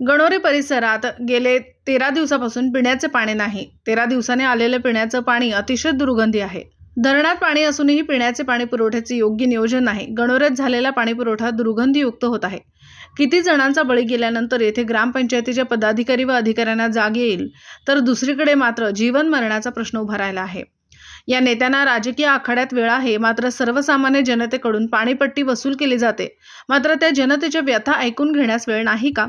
गणोरे परिसरात गेले तेरा दिवसापासून पिण्याचे पाणी नाही. तेरा दिवसाने आलेले पिण्याचं पाणी अतिशय दुर्गंधी आहे. धरणात पाणी असूनही पिण्याचे पाणी पुरवठ्याचे योग्य नियोजन नाही. गणोऱ्यात झालेला पाणी पुरवठा दुर्गंधीयुक्त होत आहे. किती जणांचा बळी गेल्यानंतर येथे ग्रामपंचायतीच्या पदाधिकारी व अधिकाऱ्यांना जाग येईल तर दुसरीकडे मात्र जीवन मरणाचा प्रश्न उभा राहिला आहे. या नेत्यांना राजकीय आखाड्यात वेळ आहे मात्र सर्वसामान्य जनतेकडून पाणीपट्टी वसूल केली जाते. मात्र त्या जनतेच्या व्यथा ऐकून घेण्यास वेळ नाही का?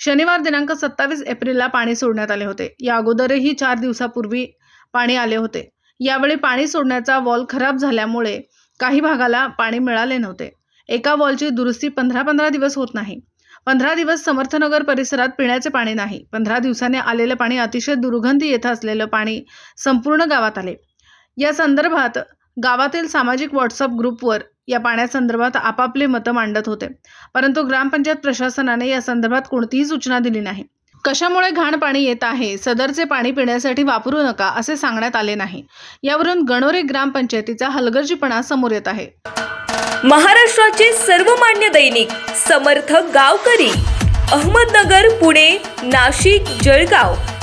शनिवार दिनांक सत्तावीस एप्रिलला पाणी सोडण्यात आले होते. या अगोदरही चार दिवसापूर्वी पाणी आले होते. यावेळी पाणी सोडण्याचा वॉल खराब झाल्यामुळे काही भागाला पाणी मिळाले नव्हते. एका वॉलची दुरुस्ती पंधरा पंधरा दिवस होत नाही. पंधरा दिवस समर्थनगर परिसरात पिण्याचे पाणी नाही. पंधरा दिवसाने आलेलं पाणी अतिशय दुर्गंधी येत असलेलं पाणी संपूर्ण गावात आले. या संदर्भात गावातील सामाजिक व्हॉट्सअप ग्रुपवर या पाण्यासंदर्भात आपापले मतं मांडत होते. परंतु ग्रामपंचायत प्रशासनाने या संदर्भात कोणतीही सूचना दिली नाही. कशामुळे घाण पाणी येत आहे? सदरचे पाणी पिण्यासाठी वापरू नका असे सांगण्यात आले नाही. यावरून गणोरे ग्रामपंचायतीचा हलगर्जीपणा समोर येत आहे. महाराष्ट्राचे सर्वमान्य दैनिक समर्थ गावकरी अहमदनगर पुणे नाशिक जळगाव.